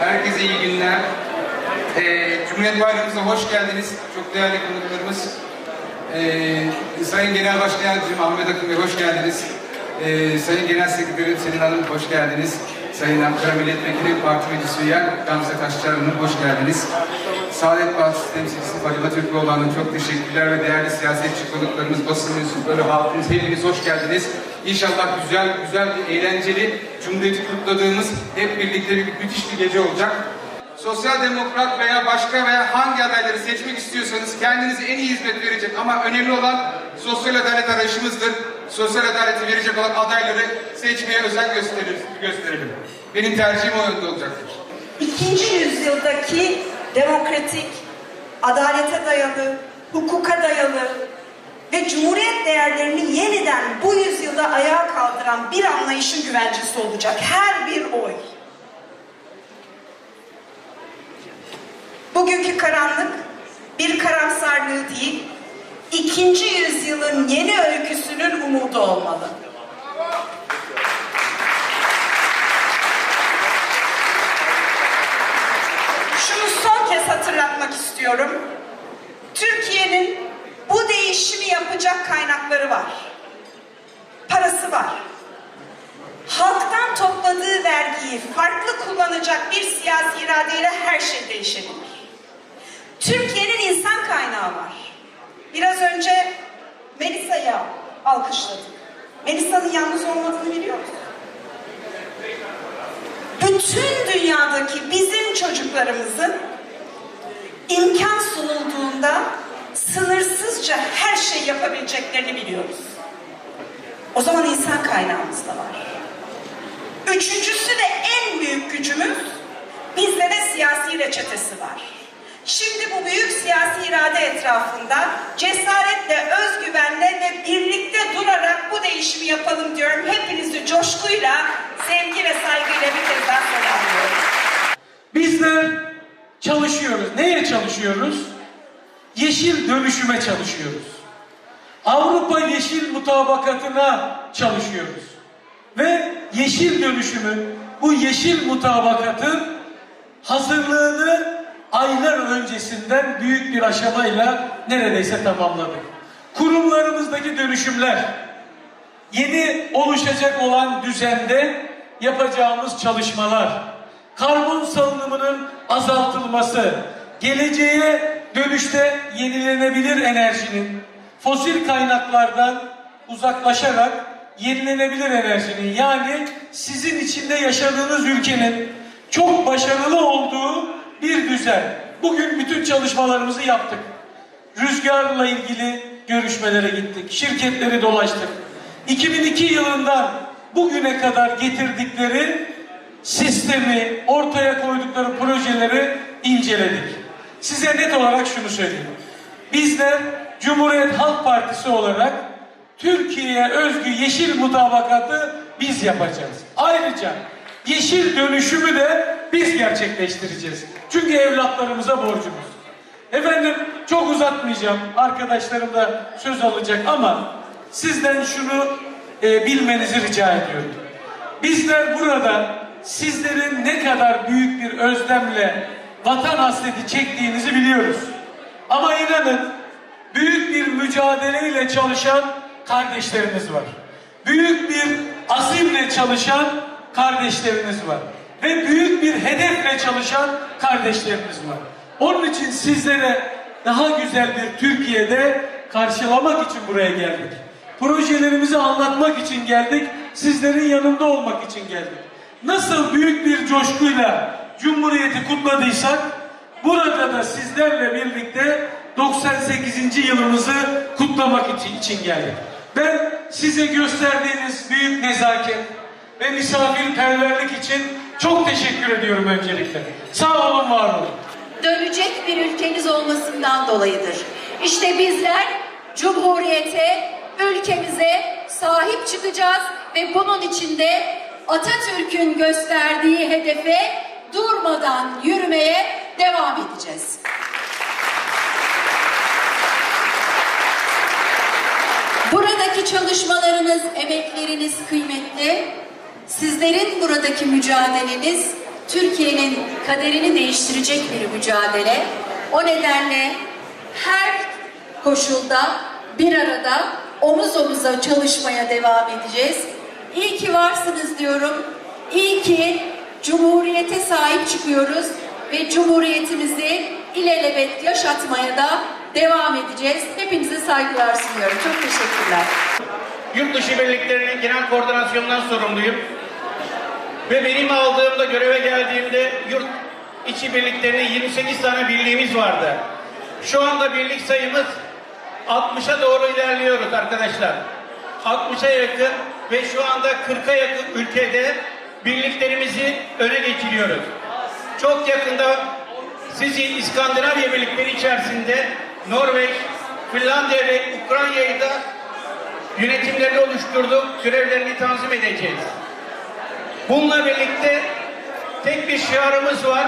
Herkese iyi günler. Ee, Cumhuriyet Bayramımıza hoş geldiniz. Çok değerli konuklarımız. Ee, Sayın Genel Başkan Yardımcım Ahmet Akın Bey hoş geldiniz. Ee, Sayın Genel Sekreterim Selin Hanım hoş geldiniz. Sayın Ankara Milletvekili Parti Meclisi Üye Gamze Taşçılar Hanım hoş geldiniz. Saadet Partisi temsilcisi Fadime Türkoğlu Hanım çok teşekkürler ve değerli siyasetçi konuklarımız, basın mensupları, halkımız hepiniz hoş geldiniz. İnşallah güzel, güzel eğlenceli, Cumhuriyeti kutladığımız hep birlikte bir müthiş bir gece olacak. Sosyal demokrat veya başka veya hangi adayları seçmek istiyorsanız kendinize en iyi hizmet verecek ama önemli olan sosyal adalet arayışımızdır. Sosyal adaleti verecek olan adayları seçmeye özen gösterir, gösterelim. Benim tercihim o yönde olacaktır. İkinci yüzyıldaki demokratik, adalete dayalı, hukuka dayalı ve cumhuriyet değerlerini yeniden bu yüzyılda ayağa kaldıran bir anlayışın güvencesi olacak. Her bir oy. Bugünkü karanlık bir karamsarlığı değil, ikinci yüzyılın yeni öyküsünün umudu olmalı. Şunu son kez hatırlatmak istiyorum. Türkiye'nin yapacak kaynakları var. Parası var. Halktan topladığı vergiyi farklı kullanacak bir siyasi iradeyle her şey değişebilir. Türkiye'nin insan kaynağı var. Biraz önce Melisa'yı alkışladık. Melisa'nın yalnız olmadığını biliyor musun? bütün dünyadaki bizim çocuklarımızın imkan sunulduğunda sınırsızca her şey yapabileceklerini biliyoruz. O zaman insan kaynağımız da var. Üçüncüsü ve en büyük gücümüz bizde de siyasi reçetesi var. Şimdi bu büyük siyasi irade etrafında cesaretle, özgüvenle ve birlikte durarak bu değişimi yapalım diyorum. Hepinizi coşkuyla, sevgi ve saygıyla bir kez daha selamlıyorum. Bizler çalışıyoruz. Neye çalışıyoruz? Yeşil dönüşüme çalışıyoruz. Avrupa Yeşil Mutabakatı'na çalışıyoruz. Ve yeşil dönüşümü, bu yeşil mutabakatın hazırlığını aylar öncesinden büyük bir aşamayla neredeyse tamamladık. Kurumlarımızdaki dönüşümler, yeni oluşacak olan düzende yapacağımız çalışmalar, karbon salınımının azaltılması, geleceğe dönüşte yenilenebilir enerjinin, fosil kaynaklardan uzaklaşarak yenilenebilir enerjinin yani sizin içinde yaşadığınız ülkenin çok başarılı olduğu bir düzen. Bugün bütün çalışmalarımızı yaptık. Rüzgarla ilgili görüşmelere gittik. Şirketleri dolaştık. 2002 yılından bugüne kadar getirdikleri sistemi, ortaya koydukları projeleri inceledik. Size net olarak şunu söyleyeyim. Bizler Cumhuriyet Halk Partisi olarak Türkiye'ye özgü yeşil mutabakatı biz yapacağız. Ayrıca yeşil dönüşümü de biz gerçekleştireceğiz. Çünkü evlatlarımıza borcumuz. Efendim çok uzatmayacağım. Arkadaşlarım da söz alacak ama sizden şunu e, bilmenizi rica ediyorum. Bizler burada sizlerin ne kadar büyük bir özlemle vatan hasreti çektiğinizi biliyoruz. Ama inanın büyük bir mücadeleyle çalışan kardeşleriniz var. Büyük bir azimle çalışan kardeşleriniz var. Ve büyük bir hedefle çalışan kardeşlerimiz var. Onun için sizlere daha güzel bir Türkiye'de karşılamak için buraya geldik. Projelerimizi anlatmak için geldik. Sizlerin yanında olmak için geldik. Nasıl büyük bir coşkuyla Cumhuriyeti kutladıysak burada da sizlerle birlikte 98. yılımızı kutlamak için, için geldik. Ben size gösterdiğiniz büyük nezaket ve misafirperverlik için çok teşekkür ediyorum öncelikle. Sağ olun, var olun. dönecek bir ülkeniz olmasından dolayıdır. İşte bizler Cumhuriyete, ülkemize sahip çıkacağız ve bunun için de Atatürk'ün gösterdiği hedefe durmadan yürümeye devam edeceğiz. Buradaki çalışmalarınız, emekleriniz kıymetli. Sizlerin buradaki mücadeleniz Türkiye'nin kaderini değiştirecek bir mücadele. O nedenle her koşulda bir arada omuz omuza çalışmaya devam edeceğiz. İyi ki varsınız diyorum. İyi ki Cumhuriyete sahip çıkıyoruz ve Cumhuriyetimizi ilelebet yaşatmaya da devam edeceğiz. Hepinize saygılar sunuyorum. Çok teşekkürler. Yurt dışı birliklerinin genel koordinasyonundan sorumluyum. Ve benim aldığımda göreve geldiğimde yurt içi birliklerinin 28 tane birliğimiz vardı. Şu anda birlik sayımız 60'a doğru ilerliyoruz arkadaşlar. 60'a yakın ve şu anda 40'a yakın ülkede birliklerimizi öne geçiriyoruz. Çok yakında sizi İskandinavya birlikleri içerisinde Norveç, Finlandiya ve Ukrayna'yı da yönetimlerini oluşturduk, görevlerini tanzim edeceğiz. Bununla birlikte tek bir şiarımız var.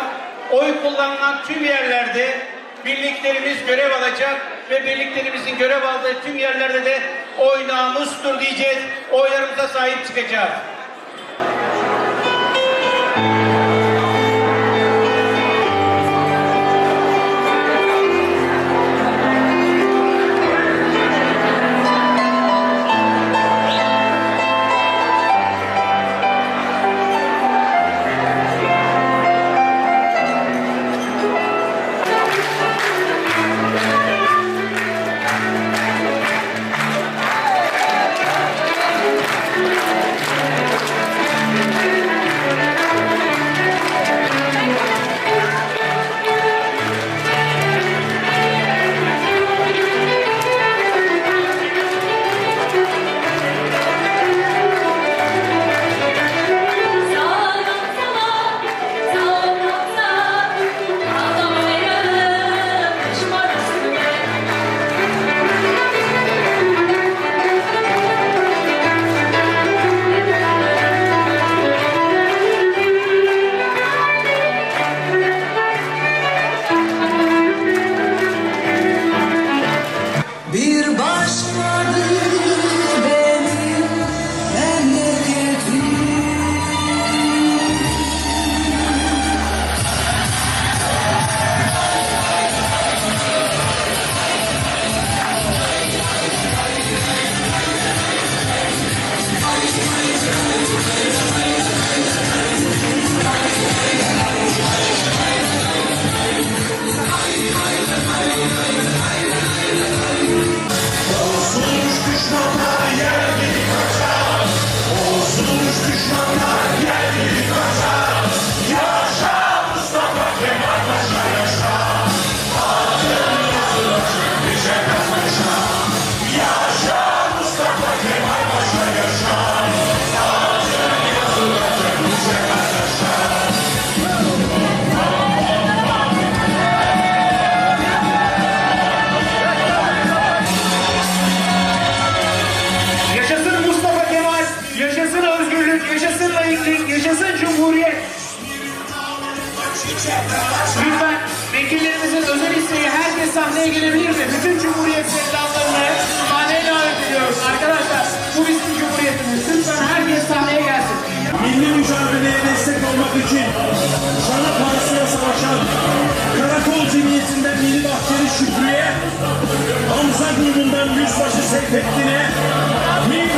Oy kullanılan tüm yerlerde birliklerimiz görev alacak ve birliklerimizin görev aldığı tüm yerlerde de oy namustur diyeceğiz. Oylarımıza sahip çıkacağız. Yaşasın cumhuriyet. Lütfen vekillerimizin özel isteği herkes sahneye gelebilir mi? Bütün cumhuriyet sevdalarını ediyoruz. Arkadaşlar bu bizim cumhuriyetimiz. Lütfen herkes sahneye gelsin. Milli mücadeleye destek olmak için şana parasına savaşan Karakol Cemiyeti'nden Milli Bahçeli Şükrü'ye Hamza grubundan Yüzbaşı Seyfettin'e Milli